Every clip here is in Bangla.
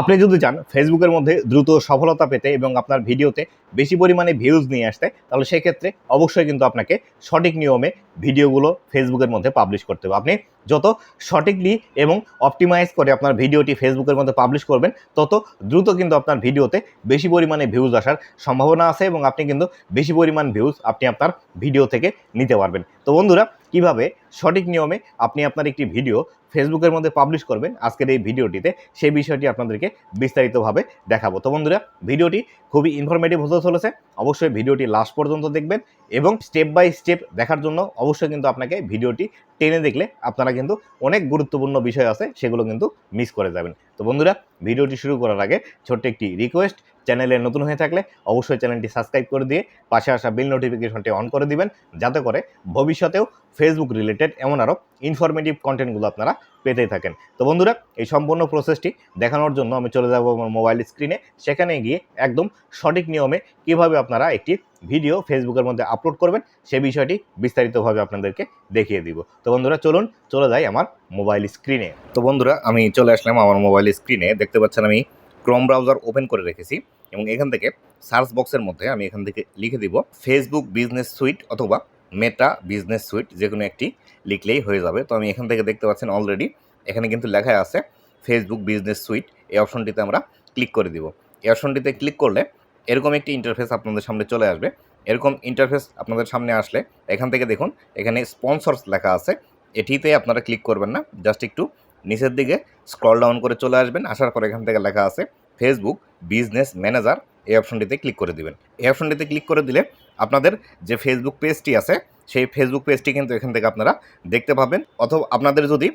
আপনি যদি চান ফেসবুকের মধ্যে দ্রুত সফলতা পেতে এবং আপনার ভিডিওতে বেশি পরিমাণে ভিউজ নিয়ে আসতে, তাহলে সেক্ষেত্রে অবশ্যই কিন্তু আপনাকে সঠিক নিয়মে ভিডিওগুলো ফেসবুকের মধ্যে পাবলিশ করতে হবে। আপনি যত সঠিকলি এবং অপটিমাইজ করে আপনার ভিডিওটি ফেসবুকের মধ্যে পাবলিশ করবেন, তত দ্রুত কিন্তু আপনার ভিডিওতে বেশি পরিমাণে ভিউজ আসার সম্ভাবনা আছে এবং আপনি কিন্তু বেশি পরিমাণ ভিউজ আপনি আপনার ভিডিও থেকে নিতে পারবেন। তো বন্ধুরা, কীভাবে সঠিক নিয়মে আপনি আপনার একটি ভিডিও ফেসবুকের মধ্যে পাবলিশ করবেন আজকের এই ভিডিওটিতে, সেই বিষয়টি আপনাদেরকে বিস্তারিতভাবে দেখাবো। তো বন্ধুরা, ভিডিওটি খুবই ইনফরমেটিভ হতে চলেছে। অবশ্যই ভিডিওটি লাস্ট পর্যন্ত দেখবেন এবং স্টেপ বাই স্টেপ দেখার জন্য অবশ্যই কিন্তু আপনাকে ভিডিওটি টেনে দেখলে আপনারা কিন্তু অনেক গুরুত্বপূর্ণ বিষয় আছে, সেগুলো কিন্তু মিস করে যাবেন। তো বন্ধুরা, ভিডিওটি শুরু করার আগে ছোট্ট একটি রিকোয়েস্ট চ্যানেলে নতুন হয়ে থাকলে অবশ্যই চ্যানেলটি সাবস্ক্রাইব করে দিয়ে পাশে আসা বিল নোটিফিকেশনটি অন করে দিবেন, যাতে করে ভবিষ্যতেও ফেসবুক রিলেটেড এমন আরও ইনফরমেটিভ কন্টেন্টগুলো আপনারা পেতেই থাকেন। তো বন্ধুরা, এই সম্পূর্ণ প্রসেসটি দেখানোর জন্য আমি চলে যাব আমার মোবাইল স্ক্রিনে সেখানে গিয়ে একদম সঠিক নিয়মে কীভাবে আপনারা একটি ভিডিও ফেসবুকের মধ্যে আপলোড করবেন, সে বিষয়টি বিস্তারিতভাবে আপনাদেরকে দেখিয়ে দিব। তো বন্ধুরা, চলুন চলে যাই আমার মোবাইল স্ক্রিনে তো বন্ধুরা, আমি চলে আসলাম আমার মোবাইল স্ক্রিনে দেখতে পাচ্ছেন আমি ক্রোম ব্রাউজার ওপেন করে রেখেছি এবং এখান থেকে সার্চ বক্সের মধ্যে আমি এখান থেকে লিখে দিব ফেসবুক বিজনেস সুইট অথবা মেটা বিজনেস সুইট যে কোনো একটি লিখলেই হয়ে যাবে। তো আমি এখান থেকে দেখতে পাচ্ছেন অলরেডি এখানে কিন্তু লেখা আছে ফেসবুক বিজনেস সুইট এই অপশনটিতে আমরা ক্লিক করে দিব। এই অপশনটিতে ক্লিক করলে এরকম একটি ইন্টারফেস আপনাদের সামনে চলে আসবে। এরকম ইন্টারফেস আপনাদের সামনে আসলে এখান থেকে দেখুন, এখানে স্পন্সরস লেখা আছে। এটিতে আপনারা ক্লিক করবেন না জাস্ট একটু নিচের দিকে স্ক্রল ডাউন করে চলে আসবেন। আসার পর এখান থেকে লেখা আছে ফেসবুক বিজনেস ম্যানেজার এই অপশনটিতে ক্লিক করে দিবেন। এই অপশনটিতে ক্লিক করে দিলে আপনাদের যে ফেসবুক পেজটি আছে সেই ফেসবুক পেজটি কিন্তু এখান থেকে আপনারা দেখতে পাবেন। অথবা আপনাদের যদি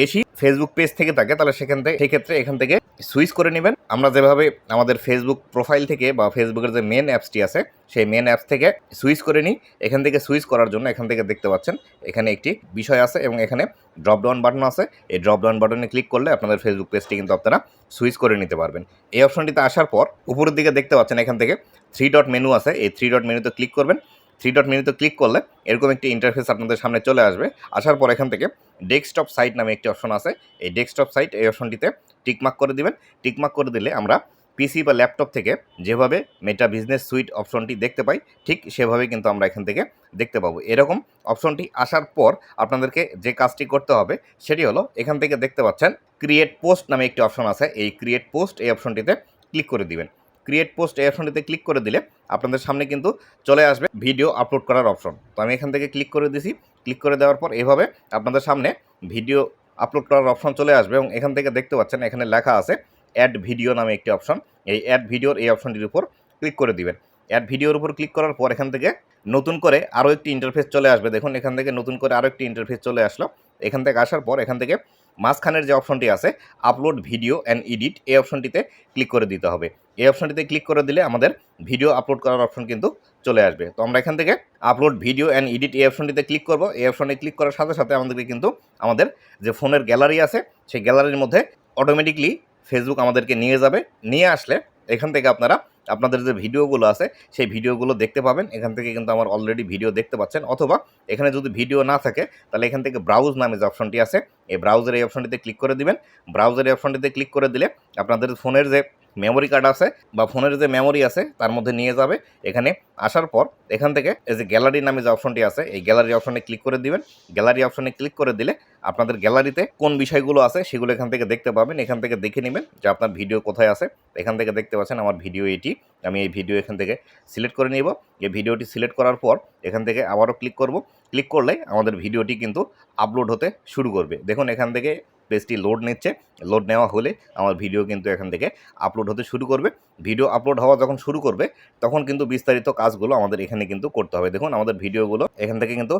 বেশি ফেসবুক পেজ থেকে থাকে, তাহলে সেখান থেকে সেক্ষেত্রে এখান থেকে সুইচ করে নেবেন। আমরা যেভাবে আমাদের ফেসবুক প্রোফাইল থেকে বা ফেসবুকের যে মেন অ্যাপসটি আছে, সেই মেন অ্যাপস থেকে সুইচ করে নিই। এখান থেকে সুইচ করার জন্য এখান থেকে দেখতে পাচ্ছেন, এখানে একটি বিষয় আছে এবং এখানে ড্রপ ডাউন বাটন আছে। এই ড্রপ ডাউন বাটনে ক্লিক করলে আপনাদের ফেসবুক পেজটি কিন্তু আপনারা সুইচ করে নিতে পারবেন। এই অপশনটিতে আসার পর, উপরের দিকে দেখতে পাচ্ছেন এখান থেকে থ্রি ডট মেনু আছে। এই থ্রি ডট মেনুতে ক্লিক করবেন। থ্রি ডট মেনুতে ক্লিক করলে এরকম একটি ইন্টারফেস আপনাদের সামনে চলে আসবে। আসার পর এখান থেকে ডেস্কটপ সাইট নামে একটি অপশন আছে। এই ডেস্কটপ সাইট এই অপশনটিতে টিকমার্ক করে দিবেন। টিকমার্ক করে দিলে আমরা পিসি বা ল্যাপটপ থেকে যেভাবে মেটা বিজনেস সুইট অপশনটি দেখতে পাই, ঠিক সেভাবে কিন্তু আমরা এখান থেকে দেখতে পাবো। এরকম অপশনটি আসার পর আপনাদেরকে যে কাজটি করতে হবে, সেটি হলো এখান থেকে দেখতে পাচ্ছেন ক্রিয়েট পোস্ট নামে একটি অপশন আছে। এই ক্রিয়েট পোস্ট এই অপশনটিতে ক্লিক করে দিবেন। ক্রিয়েট পোস্ট এই অপশনটিতে ক্লিক করে দিলে আপনাদের সামনে কিন্তু চলে আসবে ভিডিও আপলোড করার অপশন তো আমি এখান থেকে ক্লিক করে দিছি। ক্লিক করে দেওয়ার পর এভাবে আপনাদের সামনে ভিডিও আপলোড করার অপশন চলে আসবে এবং এখান থেকে দেখতে পাচ্ছেন এখানে লেখা আছে অ্যাড ভিডিও নামে একটি অপশন এই অ্যাড ভিডিওর এই অপশনটির উপর ক্লিক করে দিবেন। অ্যাড ভিডিওর উপর ক্লিক করার পর এখান থেকে নতুন করে আরও একটি ইন্টারফেস চলে আসবে। দেখুন, এখান থেকে নতুন করে আরও একটি ইন্টারফেস চলে আসলো। এখান থেকে আসার পর এখান থেকে মাঝখানের যে অপশনটি আছে আপলোড ভিডিও অ্যান্ড এডিট এই অপশনটিতে ক্লিক করে দিতে হবে। এই অপশনটিতে ক্লিক করে দিলে আমাদের ভিডিও আপলোড করার অপশন কিন্তু চলে আসবে। তো আমরা এখান থেকে আপলোড ভিডিও অ্যান্ড এডিট এই অপশনটিতে ক্লিক করব। এই অপশনে ক্লিক করার সাথে সাথে আমাদেরকে কিন্তু আমাদের যে ফোনের গ্যালারি আছে, সেই গ্যালারির মধ্যে অটোমেটিকলি ফেসবুক আমাদেরকে নিয়ে যাবে। নিয়ে আসলে এখান থেকে আপনারা, আপনাদের যে ভিডিওগুলো আছে, সেই ভিডিওগুলো দেখতে পাবেন। এখান থেকে কিন্তু আমার অলরেডি ভিডিও দেখতে পাচ্ছেন। অথবা এখানে যদি ভিডিও না থাকে, তাহলে এখান থেকে ব্রাউজ নামে যে অপশনটি আছে, এই ব্রাউজার এই অপশনটিতে ক্লিক করে দিবেন। ব্রাউজার এই অপশনটিতে ক্লিক করে দিলে আপনাদের ফোনের যে মেমোরি কার্ড আছে বা ফোনের যে মেমোরি আছে, তার মধ্যে নিয়ে যাবে। এখানে আসার পর এখান থেকে এই যে গ্যালারি নামে যে অপশনটি আছে, এই গ্যালারি অপশনে ক্লিক করে দিবেন। গ্যালারি অপশনে ক্লিক করে দিলে আপনাদের গ্যালারিতে কোন বিষয়গুলো আছে সেগুলো এখান থেকে দেখতে পাবেন। এখান থেকে দেখে নেবেন যে আপনার ভিডিও কোথায় আছে। এখান থেকে দেখতে পাচ্ছেন আমার ভিডিও এটি। আমি এই ভিডিও এখান থেকে সিলেক্ট করে নিব। এই ভিডিওটি সিলেক্ট করার পর এখান থেকে আবারও ক্লিক করব। ক্লিক করলে আমাদের ভিডিওটি কিন্তু আপলোড হতে শুরু করবে। দেখুন এখান থেকে পেজটি লোড নিচ্ছে। লোড নেওয়া হলে আমার ভিডিও কিন্তু এখান থেকে আপলোড হতে শুরু করবে। ভিডিও আপলোড হওয়া যখন শুরু করবে, তখন কিন্তু বিস্তারিত কাজগুলো আমাদের এখানে কিন্তু করতে হবে। দেখুন, আমাদের ভিডিওগুলো এখান থেকে কিন্তু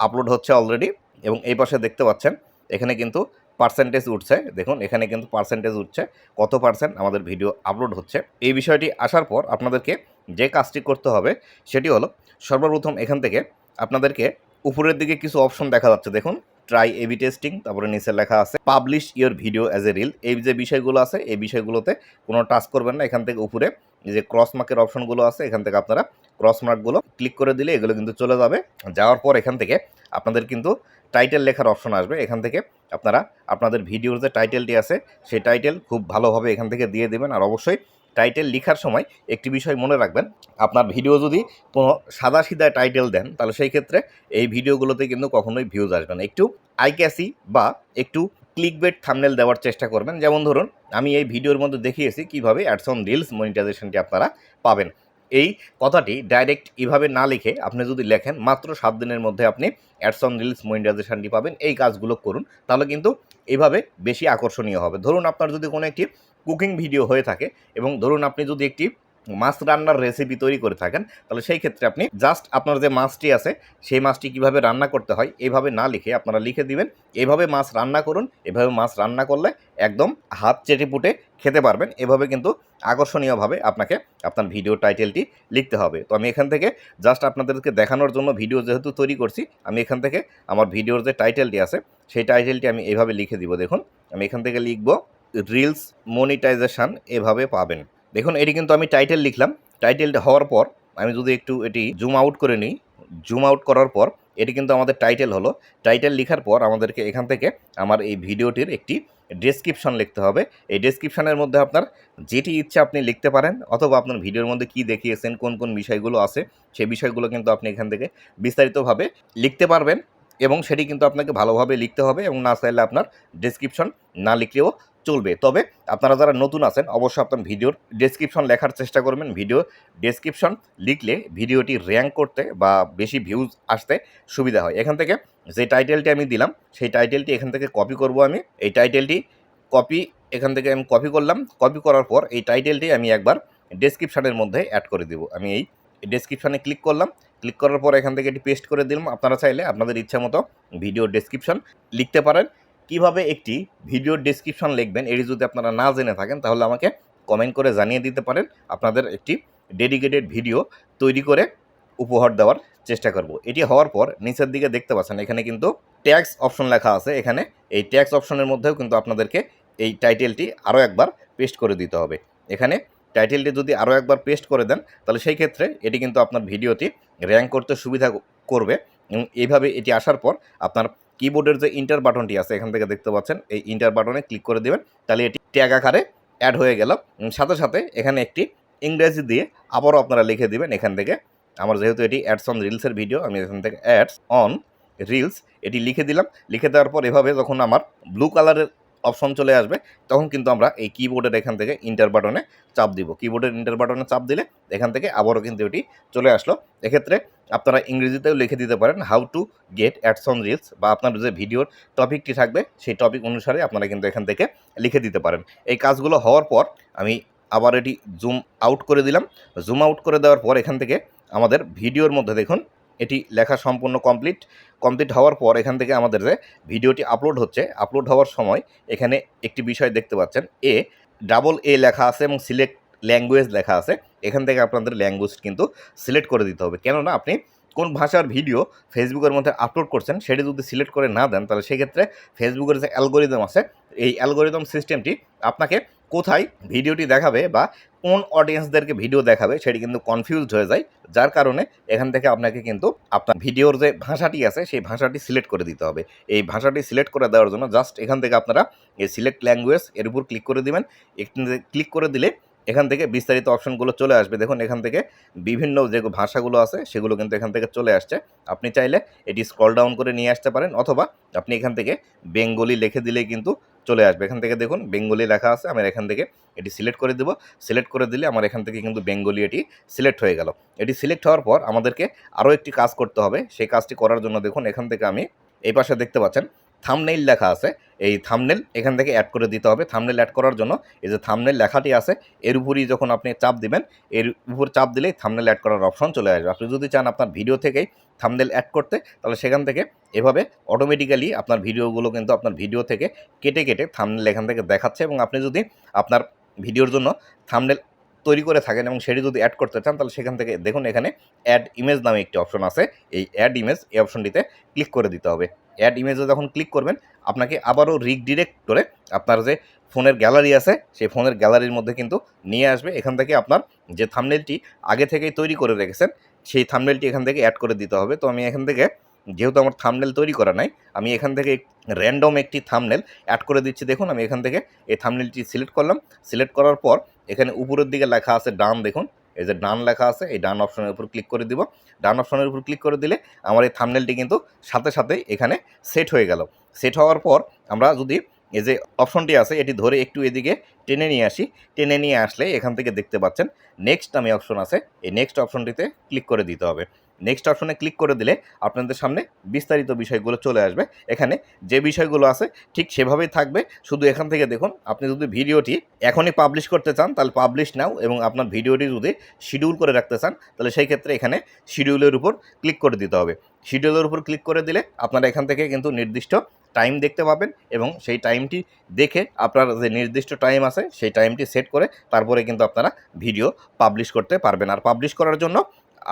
আপলোড হচ্ছে অলরেডি এবং এই পাশে দেখতে পাচ্ছেন, এখানে কিন্তু পার্সেন্টেজ উঠছে। দেখুন, এখানে কিন্তু পার্সেন্টেজ উঠছে। কত পার্সেন্ট আমাদের ভিডিও আপলোড হচ্ছে? এই বিষয়টি আসার পর আপনাদেরকে যে কাজটি করতে হবে, সেটি হলো সর্বপ্রথম এখান থেকে আপনাদেরকে উপরের দিকে কিছু অপশন দেখা যাচ্ছে। দেখুন ট্রাই এবি টেস্টিং তারপরে নিচে লেখা আছে publish your video as a reel এই যে বিষয়গুলো আছে, এই বিষয়গুলোতে কোনো টাচ করবেন না, এখান থেকে উপরে যে ক্রস মার্কের অপশনগুলো আছে, এখান থেকে আপনারা ক্রস মার্কগুলো ক্লিক করে দিলে এগুলো কিন্তু চলে যাবে। যাওয়ার পর এখান থেকে আপনাদের কিন্তু টাইটেল লেখার অপশন আসবে। এখান থেকে আপনারা, আপনাদের ভিডিওর যে টাইটেলটি আছে, সেই টাইটেল খুব ভালোভাবে এখান থেকে দিয়ে দেবেন। আর অবশ্যই টাইটেল লেখার সময় একটি বিষয় মনে রাখবেন, আপনার ভিডিও যদি কোনো সাদা সিধা টাইটেল দেন, তাহলে সেই ক্ষেত্রে এই ভিডিওগুলোতে কিন্তু কখনোই ভিউজ আসবে না। একটু আইক্যাসি বা একটু ক্লিক ক্লিকবেট থামনেল দেওয়ার চেষ্টা করবেন। যেমন ধরুন, আমি এই ভিডিওর মধ্যে দেখিয়েছি কীভাবে অ্যাডস অন রিলস মনিটাইজেশনটি আপনারা পাবেন। এই কথাটি ডাইরেক্ট এভাবে না লিখে আপনি যদি লেখেন, মাত্র সাত দিনের মধ্যে আপনি অ্যাডস অন রিলস মনিটাইজেশনটি পাবেন। এই কাজগুলো করুন, তাহলে কিন্তু এভাবে বেশি আকর্ষণীয় হবে। ধরুন, আপনার যদি কোনো একটি কুকিং ভিডিও হয়ে থাকে এবং ধরুন আপনি যদি একটি মাছ রান্নার রেসিপি তৈরি করে থাকেন, তাহলে সেই ক্ষেত্রে আপনি জাস্ট আপনার যে মাছটি আছে, সেই মাছটি কীভাবে রান্না করতে হয় এভাবে না লিখে আপনারা লিখে দিবেন। এভাবে মাছ রান্না করুন, এভাবে মাছ রান্না করলে একদম হাত চেটে পুটে খেতে পারবেন। এভাবে কিন্তু আকর্ষণীয়ভাবে আপনাকে আপনার ভিডিও টাইটেলটি লিখতে হবে। তো আমি এখান থেকে জাস্ট আপনাদেরকে দেখানোর জন্য ভিডিও যেহেতু তৈরি করছি, আমি এখান থেকে আমার ভিডিওর যে টাইটেলটি আছে, সেই টাইটেলটি আমি এইভাবে লিখে দিব। দেখুন, আমি এখান থেকে লিখব রিলস মনিটাইজেশন এভাবে পাবেন। দেখুন, এটি কিন্তু আমি টাইটেল লিখলাম। টাইটেলটা হওয়ার পর, আমি যদি একটু এটি জুম আউট করে নিই জুম আউট করার পর, এটি কিন্তু আমাদের টাইটেল হলো। টাইটেল লেখার পর আমাদেরকে এখান থেকে আমার এই ভিডিওটির একটি ডেসক্রিপশন লিখতে হবে। এই ডেসক্রিপশনের মধ্যে আপনার যেটি ইচ্ছা আপনি লিখতে পারেন, অথবা আপনার ভিডিওর মধ্যে কি দেখিয়েছেন, কোন কোন বিষয়গুলো আছে, সেই বিষয়গুলো কিন্তু আপনি এখান থেকে বিস্তারিতভাবে লিখতে পারবেন। এবং সেটি কিন্তু আপনাকে ভালোভাবে লিখতে হবে এবং না চাইলে আপনার ডেসক্রিপশন না লিখলেও চলবে। তবে আপনারা যারা নতুন আছেন, অবশ্যই আপনার ভিডিওর ডেসক্রিপশন লেখার চেষ্টা করবেন। ভিডিও ডেসক্রিপশন লিখলে ভিডিওটি র্যাঙ্ক করতে বা বেশি ভিউজ আসতে সুবিধা হয়। এখান থেকে যে টাইটেলটি আমি দিলাম, সেই টাইটেলটি এখান থেকে কপি করব আমি। এই টাইটেলটি কপি এখান থেকে আমি কপি করলাম। কপি করার পর এই টাইটেলটি আমি একবার ডেসক্রিপশনের মধ্যে অ্যাড করে দেবো। আমি এই ডেসক্রিপশনে ক্লিক করলাম। ক্লিক করার পর এখান থেকে এটি পেস্ট করে দিলাম। আপনারা চাইলে আপনাদের ইচ্ছা মতো ভিডিও ডেসক্রিপশন লিখতে পারেন। কীভাবে একটি ভিডিও ডেসক্রিপশন লিখবেন এটি যদি আপনারা না জেনে থাকেন, তাহলে আমাকে কমেন্ট করে জানিয়ে দিতে পারেন। আপনাদের একটি ডেডিকেটেড ভিডিও তৈরি করে উপহার দেওয়ার চেষ্টা করব। এটি হওয়ার পর নিচের দিকে দেখতে পাচ্ছেন, এখানে কিন্তু ট্যাক্স অপশন লেখা আছে। এখানে এই ট্যাক্স অপশনের মধ্যেও কিন্তু আপনাদেরকে এই টাইটেলটি আরও একবার পেস্ট করে দিতে হবে। এখানে টাইটেলটি যদি আরও একবার পেস্ট করে দেন, তাহলে সেই ক্ষেত্রে এটি কিন্তু আপনার ভিডিওটি র্যাঙ্ক করতে সুবিধা করবে এবং এইভাবে এটি আসার পর আপনার কিবোর্ডের যে ইন্টার বাটনটি আছে, এখান থেকে দেখতে পাচ্ছেন, এই ইন্টার বাটনে ক্লিক করে দেবেন, তাহলে এটি ট্যাগ আকারে অ্যাড হয়ে গেল। সাথে সাথে এখানে একটি ইংরেজি দিয়ে আবারও আপনারা লিখে দেবেন এখান থেকে। আমার যেহেতু এটি অ্যাডস অন রিলসের ভিডিও আমি এখান থেকে অ্যাডস অন রিলস এটি লিখে দিলাম। লিখে দেওয়ার পর এভাবে যখন আমার ব্লু কালারের অপশন চলে আসবে, তখন কিন্তু আমরা এই কিবোর্ডের এখান থেকে ইন্টার বাটনে চাপ দিব। কিবোর্ডের ইন্টার বাটনে চাপ দিলে এখান থেকে আবারও কিন্তু এটি চলে আসলো। এক্ষেত্রে আপনারা ইংরেজিতেও লিখে দিতে পারেন how to get ads reels বা আপনার যে ভিডিওর টপিকটি থাকবে, সেই টপিক অনুসারে আপনারা কিন্তু এখান থেকে লিখে দিতে পারেন। এই কাজগুলো হওয়ার পর আমি আবার এটি জুম আউট করে দিলাম। জুম আউট করে দেওয়ার পর এখান থেকে আমাদের ভিডিওর মধ্যে দেখুন এটি লেখা সম্পূর্ণ কমপ্লিট কমপ্লিট হওয়ার পর এখান থেকে আমাদের যে ভিডিওটি আপলোড হচ্ছে, আপলোড হওয়ার সময় এখানে একটি বিষয় দেখতে পাচ্ছেন, এ ডাবল এ লেখা আছে এবং সিলেক্ট ল্যাঙ্গুয়েজ লেখা আছে, এখান থেকে আপনাদের ল্যাঙ্গুয়েজ কিন্তু সিলেক্ট করে দিতে হবে। কেননা আপনি কোন ভাষার ভিডিও ফেসবুকের মধ্যে আপলোড করছেন, সেটি যদি সিলেক্ট করে না দেন, তাহলে সেক্ষেত্রে ফেসবুকের যে অ্যালগোরিদম আছে, এই অ্যালগোরিদম সিস্টেমটি আপনাকে কোথায় ভিডিওটি দেখাবে বা কোন অডিয়েন্সদেরকে ভিডিও দেখাবে সেটি কিন্তু কনফিউজড হয়ে যায়। যার কারণে এখান থেকে আপনাকে কিন্তু আপনার ভিডিওর যে ভাষাটি আছে, সেই ভাষাটি সিলেক্ট করে দিতে হবে। এই ভাষাটি সিলেক্ট করে দেওয়ার জন্য জাস্ট এখান থেকে আপনারা এই সিলেক্ট ল্যাঙ্গুয়েজ এর উপর ক্লিক করে দিবেন। ক্লিক করে দিলে এখান থেকে বিস্তারিত অপশনগুলো চলে আসবে। দেখুন, এখান থেকে বিভিন্ন যে ভাষাগুলো আছে, সেগুলো কিন্তু এখান থেকে চলে আসছে। আপনি চাইলে এটি স্ক্রল ডাউন করে নিয়ে আসতে পারেন, অথবা আপনি এখান থেকে বেঙ্গলি লিখে দিলে কিন্তু চলে আসবে। এখান থেকে দেখুন বেঙ্গলি লেখা আছে আমার এখান থেকে এটি সিলেক্ট করে দেবো। সিলেক্ট করে দিলে আমার এখান থেকে কিন্তু বেঙ্গলি এটি সিলেক্ট হয়ে গেল। এটি সিলেক্ট হওয়ার পর আমাদেরকে আরও একটি কাজ করতে হবে। সেই কাজটি করার জন্য দেখুন এখান থেকে আমি এই পাশে দেখতে পাচ্ছেন থামনেইল লেখা আছে। এই থামনেল এখান থেকে অ্যাড করে দিতে হবে। থামনেল অ্যাড করার জন্য এই যে থামনেল লেখাটি আছে, এর উপরই যখন আপনি চাপ দিবেন, এর উপর চাপ দিলেই থামনেল অ্যাড করার অপশন চলে আসবে। আপনি যদি চান আপনার ভিডিও থেকেই থামনেল অ্যাড করতে, তাহলে সেখান থেকে এভাবে অটোমেটিক্যালি আপনার ভিডিওগুলো কিন্তু আপনার ভিডিও থেকে কেটে কেটে থামনেল এখান থেকে দেখাচ্ছে এবং আপনি যদি আপনার ভিডিওর জন্য থামনেল তৈরি করে থাকেন এবং সেটি যদি অ্যাড করতে চান, তাহলে সেখান থেকে দেখুন এখানে অ্যাড ইমেজ নামে একটি অপশন আছে। এই অ্যাড ইমেজ এই অপশনটিতে ক্লিক করে দিতে হবে। অ্যাড ইমেজে যখন ক্লিক করবেন, আপনাকে আবারও রিডিরেক্ট করে আপনার যে ফোনের গ্যালারি আছে, সেই ফোনের গ্যালারির মধ্যে কিন্তু নিয়ে আসবে। এখান থেকে আপনার যে থামনেলটি আগে থেকেই তৈরি করে রেখেছেন, সেই থামনেলটি এখান থেকে অ্যাড করে দিতে হবে। তো আমি এখান থেকে যেহেতু আমার থামনেল তৈরি করা নাই, আমি এখান থেকে র্যান্ডম একটি থামনেল অ্যাড করে দিচ্ছি। দেখুন, আমি এখান থেকে এই থামনেলটি সিলেক্ট করলাম। সিলেক্ট করার পর এখানে উপরের দিকে লেখা আছে ডান, দেখুন। এই যে ডান লেখা আছে, এই ডান অপশনের উপর ক্লিক করে দিব। ডান অপশনের উপর ক্লিক করে দিলে আমার এই থামনেলটি কিন্তু সাথে সাথে এখানে সেট হয়ে গেল। সেট হওয়ার পর আমরা যদি এই যে অপশনটি আছে, এটি ধরে একটু এদিকে টেনে নিয়ে আসি। টেনে নিয়ে আসলে এখান থেকে দেখতে পাচ্ছেন নেক্সট নামে অপশন আছে, এই নেক্সট অপশনটিতে ক্লিক করে দিতে হবে। নেক্সট অপশনে ক্লিক করে দিলে আপনাদের সামনে বিস্তারিত বিষয়গুলো চলে আসবে। এখানে যে বিষয়গুলো আছে, ঠিক সেভাবেই থাকবে। শুধু এখান থেকে দেখুন, আপনি যদি ভিডিওটি এখনই পাবলিশ করতে চান, তাহলে পাবলিশ নাও এবং আপনার ভিডিওটি যদি শিডিউল করে রাখতে চান, তাহলে সেই ক্ষেত্রে এখানে শিডিউলের উপর ক্লিক করে দিতে হবে। শিডিউলের উপর ক্লিক করে দিলে আপনারা এখান থেকে কিন্তু নির্দিষ্ট টাইম দেখতে পাবেন এবং সেই টাইমটি দেখে আপনার যে নির্দিষ্ট টাইম আছে, সেই টাইমটি সেট করে তারপরে কিন্তু আপনারা ভিডিও পাবলিশ করতে পারবেন। আর পাবলিশ করার জন্য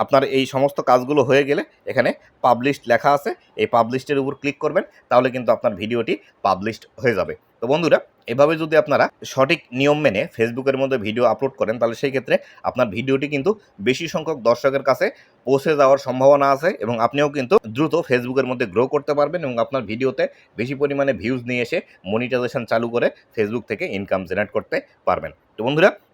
আপনার এই সমস্ত কাজগুলো হয়ে গেলে এখানে পাবলিশড লেখা আছে। এই পাবলিশডের উপর ক্লিক করবেন, তাহলে কিন্তু আপনার ভিডিওটি পাবলিশড হয়ে যাবে। তো বন্ধুরা, এভাবে যদি আপনারা সঠিক নিয়ম মেনে ফেসবুকের মধ্যে ভিডিও আপলোড করেন, তাহলে সেই ক্ষেত্রে আপনার ভিডিওটি কিন্তু বেশি সংখ্যক দর্শকের কাছে পৌঁছে যাওয়ার সম্ভাবনা আছে এবং আপনিও কিন্তু দ্রুত ফেসবুকের মধ্যে গ্রো করতে পারবেন এবং আপনার ভিডিওতে বেশি পরিমাণে ভিউজ নিয়ে এসে মনিটাইজেশন চালু করে ফেসবুক থেকে ইনকাম জেনারেট করতে পারবেন। তো বন্ধুরা